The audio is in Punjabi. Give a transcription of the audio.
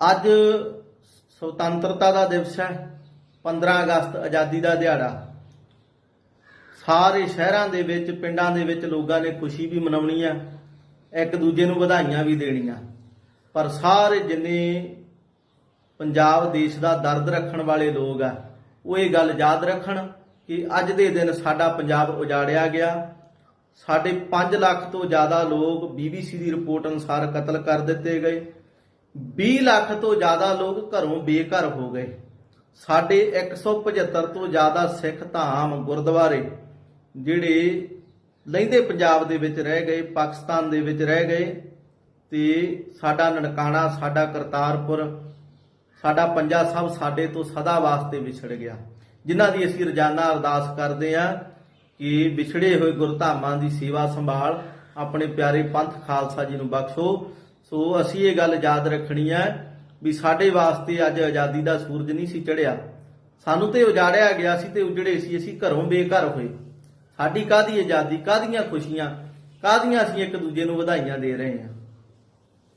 ਅੱਜ ਸੁਤੰਤਰਤਾ ਦਾ ਦਿਵਸ ਹੈ 15 ਅਗਸਤ ਆਜ਼ਾਦੀ ਦਾ ਦਿਹਾੜਾ। ਸਾਰੇ ਸ਼ਹਿਰਾਂ ਦੇ ਵਿੱਚ, ਪਿੰਡਾਂ ਦੇ ਵਿੱਚ ਲੋਕਾਂ ਨੇ ਖੁਸ਼ੀ ਵੀ ਮਨਾਉਣੀ ਆ, ਇੱਕ ਦੂਜੇ ਨੂੰ ਵਧਾਈਆਂ ਵੀ ਦੇਣੀਆਂ। ਪਰ ਸਾਰੇ ਜਿੰਨੇ ਪੰਜਾਬ ਦੇਸ਼ ਦਾ ਦਰਦ ਰੱਖਣ ਵਾਲੇ ਲੋਕ ਆ, ਉਹ ਇਹ ਗੱਲ ਯਾਦ ਰੱਖਣ ਕਿ ਅੱਜ ਦੇ ਦਿਨ ਸਾਡਾ ਪੰਜਾਬ ਉਜਾੜਿਆ ਗਿਆ। ਸਾਡੇ 5 ਲੱਖ ਤੋਂ ਜ਼ਿਆਦਾ ਲੋਕ BBC ਦੀ ਰਿਪੋਰਟ ਅਨੁਸਾਰ ਕਤਲ ਕਰ ਦਿੱਤੇ ਗਏ। 20 ਲੱਖ ਤੋਂ ਜ਼ਿਆਦਾ ਲੋਕ ਘਰੋਂ ਬੇਘਰ ਹੋ ਗਏ। ਸਾਡੇ 175 ਤੋਂ ਜ਼ਿਆਦਾ ਸਿੱਖ ਧਾਮ ਗੁਰਦੁਆਰੇ, ਜਿਹੜੇ ਲਹਿੰਦੇ ਪੰਜਾਬ ਦੇ ਵਿੱਚ ਰਹਿ ਗਏ, ਪਾਕਿਸਤਾਨ ਦੇ ਵਿੱਚ ਰਹਿ ਗਏ, ਤੇ ਸਾਡਾ ਨਨਕਾਣਾ, ਸਾਡਾ ਕਰਤਾਰਪੁਰ, ਸਾਡਾ ਪੰਜਾ ਸਾਹਿਬ ਸਾਡੇ ਤੋਂ ਸਦਾ ਵਾਸਤੇ ਵਿਛੜ ਗਿਆ। ਜਿਨ੍ਹਾਂ ਦੀ ਅਸੀਂ ਰੋਜ਼ਾਨਾ ਅਰਦਾਸ ਕਰਦੇ ਹਾਂ ਕਿ ਵਿਛੜੇ ਹੋਏ ਗੁਰਧਾਮਾਂ ਦੀ ਸੇਵਾ ਸੰਭਾਲ, ਆਪਣੇ ਪਿਆਰੇ ਪੰਥ ਖਾਲਸਾ ਜੀ ਨੂੰ ਬਖਸ਼ੋ। ਸੋ ਅਸੀਂ ਇਹ ਗੱਲ ਯਾਦ ਰੱਖਣੀ ਹੈ ਵੀ ਸਾਡੇ ਵਾਸਤੇ ਅੱਜ ਆਜ਼ਾਦੀ ਦਾ ਸੂਰਜ ਨਹੀਂ ਸੀ ਚੜਿਆ ਸਾਨੂੰ ਤੇ ਉਜਾੜਿਆ ਗਿਆ ਸੀ ਤੇ ਉਜੜੇ ਸੀ ਅਸੀਂ ਘਰੋਂ ਬੇਘਰ ਹੋਏ। ਸਾਡੀ ਕਾਦੀ ਆਜ਼ਾਦੀ ਕਾਦੀਆਂ ਖੁਸ਼ੀਆਂ ਕਾਦੀਆਂ ਅਸੀਂ ਇੱਕ ਦੂਜੇ ਨੂੰ ਵਧਾਈਆਂ ਦੇ ਰਹੇ ਹਾਂ?